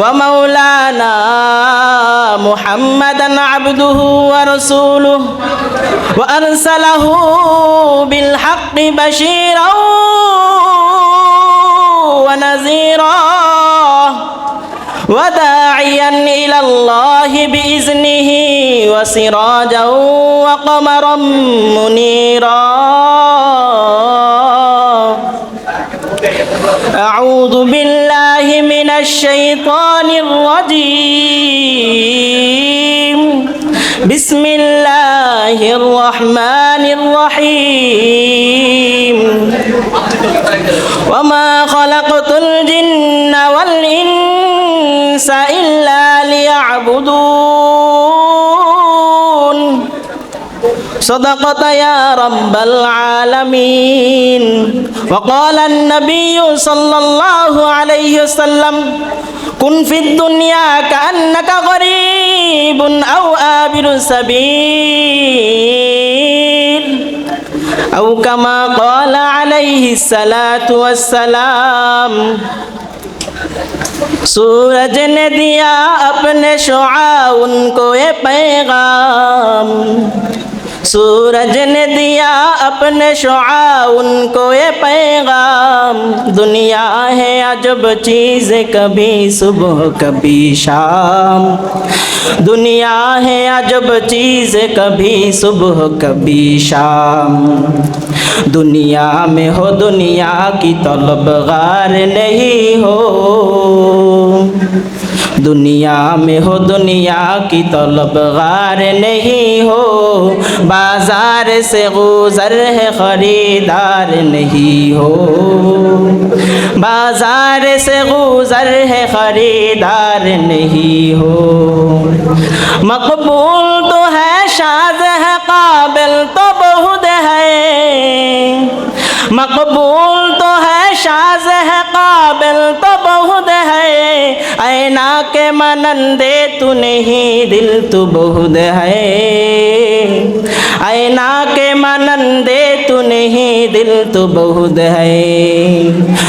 ومولانا محمدا عبده ورسوله وأرسله بالحق بشيرا ونذيرا وداعيا إلى الله بإذنه وسراجا وقمرا منيرا. أعوذ بالله الشيطان الرجيم بسم الله الرحمن الرحيم وما خلقت الجن والإنس إلا ليعبدون صدقت يا رب العالمين وقال النبي صلى الله عليه وسلم كن في الدنيا كأنك غريب أو آبر سبيل أو كما قال عليه الصلاة والسلام सूरज ने दिया अपने शुआ उनको ये पैगाम سورج نے دیا اپنے شعا ان کو یہ پیغام، دنیا ہے عجب چیز، کبھی صبح، کبھی شام۔ دنیا ہے عجب چیز، کبھی صبح، کبھی شام۔ دنیا میں ہو دنیا کی طلب، غار نہیں ہو۔ दुनिया में हो दुनिया की तलबगार नहीं हो बाजार से गुजर है खरीदार नहीं हो बाजार से गुजर है खरीदार नहीं हो मकबूल तो है शाज है काबिल तो बहुत है मकबूल तो है शाज है काबिल तो बहुत है ऐना के मनंदे तू नहीं दिल तू बहुत है ऐना के मनंदे तू नहीं दिल तू बहुत है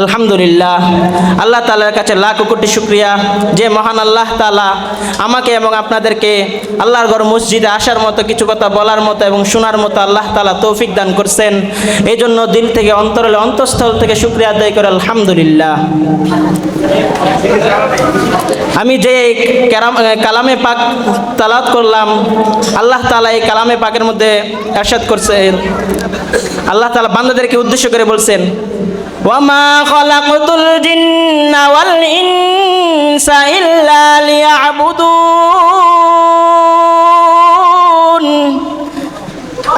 আলহামদুলিল্লাহ। আল্লাহ তালার কাছে লাখ কোটি শুক্রিয়া। যে মহান আল্লাহ তালা আমাকে এবং আপনাদেরকে আল্লাহর ঘর মসজিদে আসার মতো কিছু কথা বলার মতো এবং শোনার মতো আল্লাহ তালা তৌফিক দান করছেন। এই জন্য দিল থেকে অন্তরলে অন্তঃস্থল থেকে শুক্রিয়া আদায় করে আলহামদুলিল্লাহ। আমি যে কেরাম কালামে পাক তালাত করলাম, আল্লাহ তালা এই কালামে পাকের মধ্যে এরশাদ করছেন আল্লাহ তালা বান্দাদেরকে উদ্দেশ্য করে বলছেন وما خلقت الجن والإنس إلا ليعبدون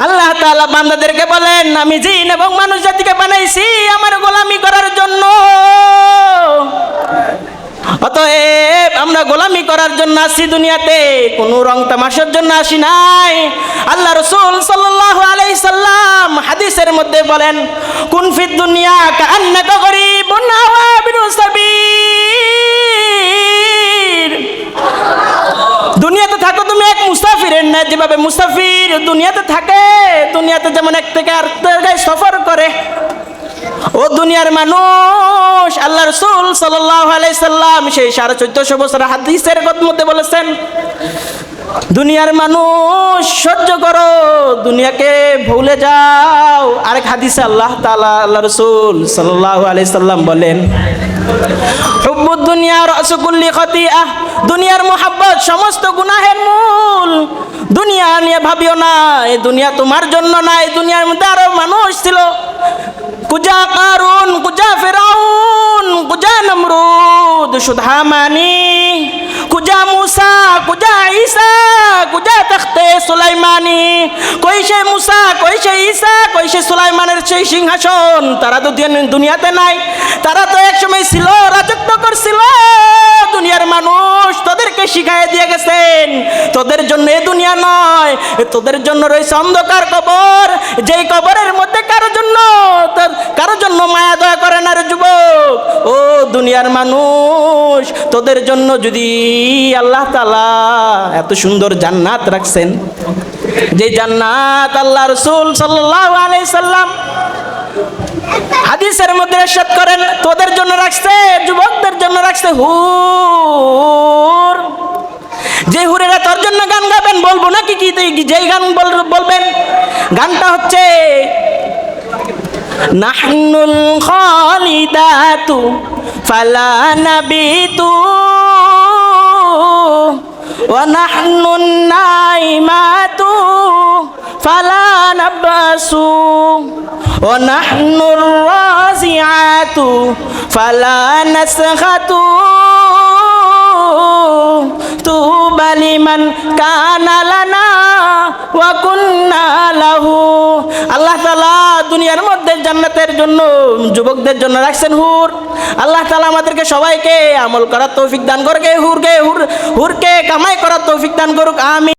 আল্লাহ তাআলা বান্দাদেরকে বলেন আমি জিন এবং মানুষ জাতিকে বানাইছি আমার গোলামি করার জন্য অতএব আমরা গোলামি করার জন্য আসি দুনিয়াতে কোনো রং তামাশার জন্য আসি নাই আল্লাহ রসুল সাল্লাল্লাহু আলাইহি সাল্লাম হাদিসের মধ্যে বলেন, কুন দুনিয়া কান্নাকা গরিবুন আও আবিরু সাবির। দুনিয়াতে থাকো তুমি এক মুসাফিরের না যেভাবে মুসাফির দুনিয়াতে থাকে, দুনিয়াতে যেমন এক থেকে আর জায়গায় সফর করে, ও দুনিয়ার মানুষ, আল্লাহ রসুল সাল্লাম সেই সাড়ে চোদ্দশো বছর হাদিসের মধ্যে বলেছেন দুনিয়ার মানুষ সহ্য করো, দুনিয়াকে ভুলে যাও। আরেক হাদিসে আল্লাহ তালা আল্লাহ রসুল সাল্লাহ আলাইসাল্লাম বলেন হুব্বুদ দুনিয়া খতিয়া দুনিয়ার মোহাব্বত সমস্ত গুনাহের মূল। দুনিয়া নিয়ে ভাবিও না, এই দুনিয়া তোমার জন্য না, এই দুনিয়ার মধ্যে আরও মানুষ ছিল। কুজা কারুন, কুজা ফেরাউন, কুজা নমরুদ সুধামানি কুজা ঈসা কুজা তখতে সুলাইমানি। কই সে মুসা কই সে ঈসা কই সে সুলাইমানের সেই সিংহাসন। তারা তো দুনিয়াতে নাই। তারা তো একসময় ছিল, রাজত্ব করছিল। দুনিয়ার মানুষ তোদেরকে শিখাই দিয়ে গেছেন। তোদের জন্য এ দুনিয়া নয় তোদের জন্য রয়েছে অন্ধকার কবর। যেই কবরের মধ্যে কারোর জন্য কারোর জন্য মায়া দয়া করে না রে যুবক। ও দুনিয়ার মানুষ। তোদের জন্য যদি আল্লাহ তালা এত সুন্দর জান্নাত রাখছেন, যে জান্নাত আল্লাহ রসুল সাল্লাহ আলাই সাল্লাম হাদিসের মধ্যে এরশাদ করেন, তোদের জন্য রাখছে, যুবকদের জন্য রাখছে হুর। যে হুরেরা তোর জন্য গান গাবেন, বলব নাকি কি, যেই গান বলবেন? গানটা হচ্ছে নাহনুল খালিদাতু ফালা নাবিতু ওয়া নাহনুন নাইমাতু ফালা নাবাসু ওয়া নাহনুর রাজিআতু ফালা নাসখাতু তুবা লিমান কানা লানা ওয়া কুন্না লাহু। আল্লাহ তাআলা দুনিয়ার মধ্যে জান্নাতের জন্য, যুবকদের জন্য রাখছেন হুর। আল্লাহ তালা আমাদেরকে সবাইকে আমল করার তৌফিক দান করকে হুরকে হুর হুরকে কামাই করার তৌফিক দান করুক আমি